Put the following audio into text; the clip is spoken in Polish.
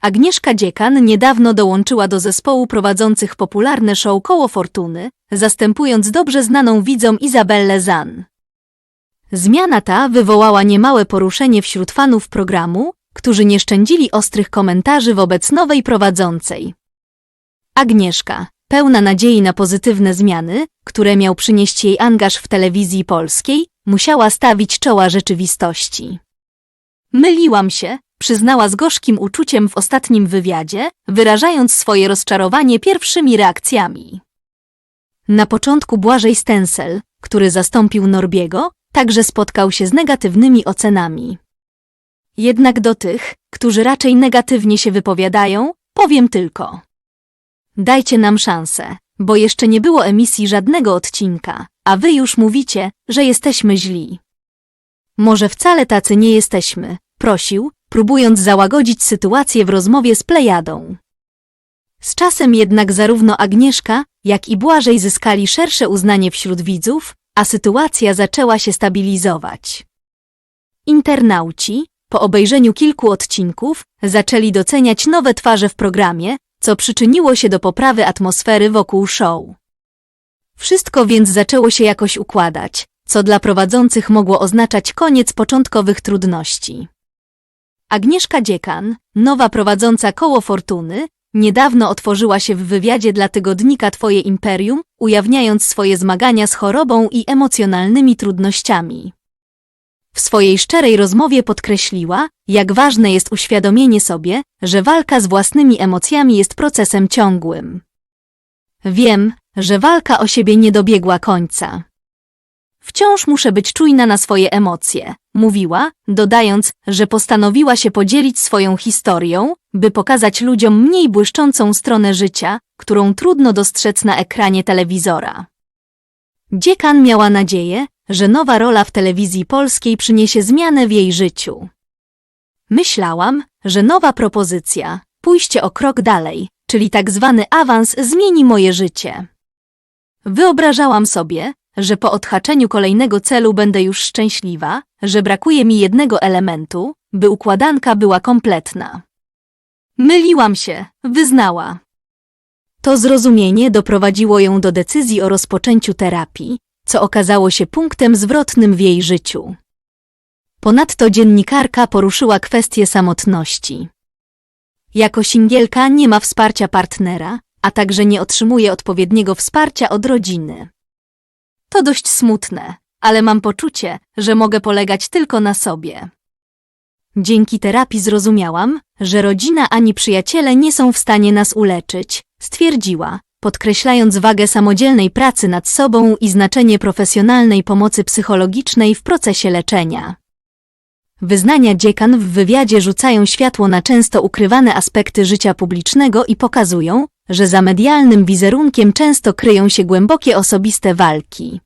Agnieszka Dziekan niedawno dołączyła do zespołu prowadzących popularne show Koło Fortuny, zastępując dobrze znaną widzom Izabellę Zan. Zmiana ta wywołała niemałe poruszenie wśród fanów programu, którzy nie szczędzili ostrych komentarzy wobec nowej prowadzącej. Agnieszka, pełna nadziei na pozytywne zmiany, które miał przynieść jej angaż w telewizji polskiej, musiała stawić czoła rzeczywistości. Myliłam się, przyznała z gorzkim uczuciem w ostatnim wywiadzie, wyrażając swoje rozczarowanie pierwszymi reakcjami. Na początku Błażej Stensel, który zastąpił Norbiego, także spotkał się z negatywnymi ocenami. Jednak do tych, którzy raczej negatywnie się wypowiadają, powiem tylko. Dajcie nam szansę, bo jeszcze nie było emisji żadnego odcinka, a wy już mówicie, że jesteśmy źli. Może wcale tacy nie jesteśmy, prosił, próbując załagodzić sytuację w rozmowie z Plejadą. Z czasem jednak zarówno Agnieszka, jak i Błażej zyskali szersze uznanie wśród widzów, a sytuacja zaczęła się stabilizować. Internauci, po obejrzeniu kilku odcinków, zaczęli doceniać nowe twarze w programie, co przyczyniło się do poprawy atmosfery wokół show. Wszystko więc zaczęło się jakoś układać, co dla prowadzących mogło oznaczać koniec początkowych trudności. Agnieszka Dziekan, nowa prowadząca koło Fortuny, niedawno otworzyła się w wywiadzie dla tygodnika Twoje Imperium, ujawniając swoje zmagania z chorobą i emocjonalnymi trudnościami. W swojej szczerej rozmowie podkreśliła, jak ważne jest uświadomienie sobie, że walka z własnymi emocjami jest procesem ciągłym. Wiem, że walka o siebie nie dobiegła końca. Wciąż muszę być czujna na swoje emocje, mówiła, dodając, że postanowiła się podzielić swoją historią, by pokazać ludziom mniej błyszczącą stronę życia, którą trudno dostrzec na ekranie telewizora. Dziekan miała nadzieję, że nowa rola w telewizji polskiej przyniesie zmianę w jej życiu. Myślałam, że nowa propozycja, pójście o krok dalej, czyli tak zwany awans zmieni moje życie. Wyobrażałam sobie, że po odhaczeniu kolejnego celu będę już szczęśliwa, że brakuje mi jednego elementu, by układanka była kompletna. Myliłam się, wyznała. To zrozumienie doprowadziło ją do decyzji o rozpoczęciu terapii, co okazało się punktem zwrotnym w jej życiu. Ponadto dziennikarka poruszyła kwestię samotności. Jako singielka nie ma wsparcia partnera, a także nie otrzymuje odpowiedniego wsparcia od rodziny. To dość smutne, ale mam poczucie, że mogę polegać tylko na sobie. Dzięki terapii zrozumiałam, że rodzina ani przyjaciele nie są w stanie nas uleczyć, stwierdziła, podkreślając wagę samodzielnej pracy nad sobą i znaczenie profesjonalnej pomocy psychologicznej w procesie leczenia. Wyznania dziekan w wywiadzie rzucają światło na często ukrywane aspekty życia publicznego i pokazują, że za medialnym wizerunkiem często kryją się głębokie osobiste walki.